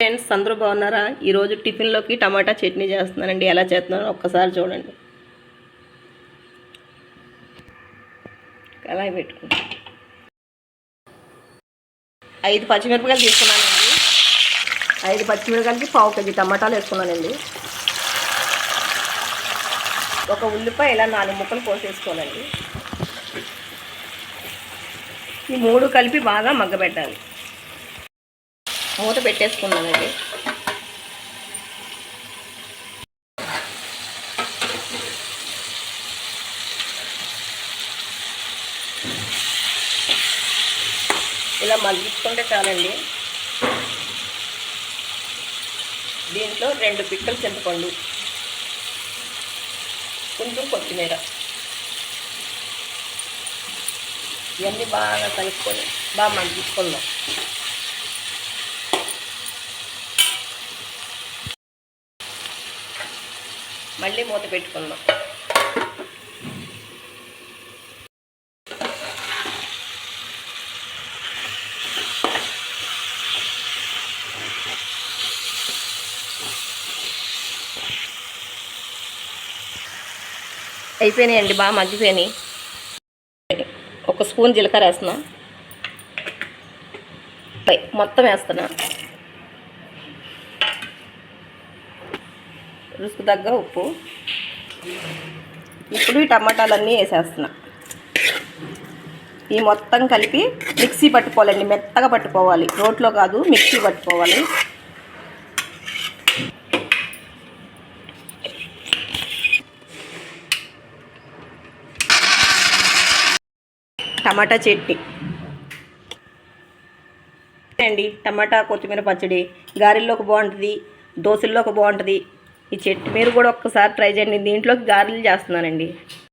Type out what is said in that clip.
Friends అందరూ బాగున్నారా? ఈరోజు టిఫిన్లోకి టమాటా చట్నీ చేస్తున్నానండి. ఎలా చేస్తున్నానో ఒక్కసారి చూడండి. కళాయి పెట్టుకుంటాం. ఐదు పచ్చిమిరపకాయలు తీసుకున్నానండి. ఐదు పచ్చిమిరపకాయలకి పావు కేజీ టమాటాలు వేసుకున్నానండి. ఒక ఉల్లిపాయ ఇలా నాలుగు ముక్కలు పోసేసుకోనండి ఈ మూడు కలిపి బాగా మగ్గబెట్టాలి. మూత పెట్టేసుకున్నామండి ఇలా మగ్గించుకుంటే చాలండి. దీంట్లో రెండు పిక్కలు చింతపండు కొంచెం కొత్తిమీర. ఇవన్నీ బాగా కలుపుకొని బాగా మగ్గించుకుందాం మళ్ళీ మూత పెట్టుకుందాం. అయిపోయినాయండి బాగా మగ్గిపోయినాయి. ఒక స్పూన్ జీలకర్ర వేస్తున్నా. పై మొత్తం వేస్తున్నా. రుసుకు తగ్గ ఉప్పు. ఇప్పుడు ఈ టమాటాలన్నీ వేసేస్తున్నా. ఈ మొత్తం కలిపి మిక్సీ పట్టుకోవాలండి మెత్తగా పట్టుకోవాలి. రోట్లో కాదు మిక్సీ పట్టుకోవాలి. టమాటా చట్నీ. అండి టమాటా కొత్తిమీర పచ్చడి. గారెల్లోకి బాగుంటుంది దోశల్లోకి బాగుంటుంది. ఈ చెట్టు మీరు కూడా ఒక్కసారి ట్రై చేయండి. దీంట్లోకి గారెలు చేస్తున్నానండి.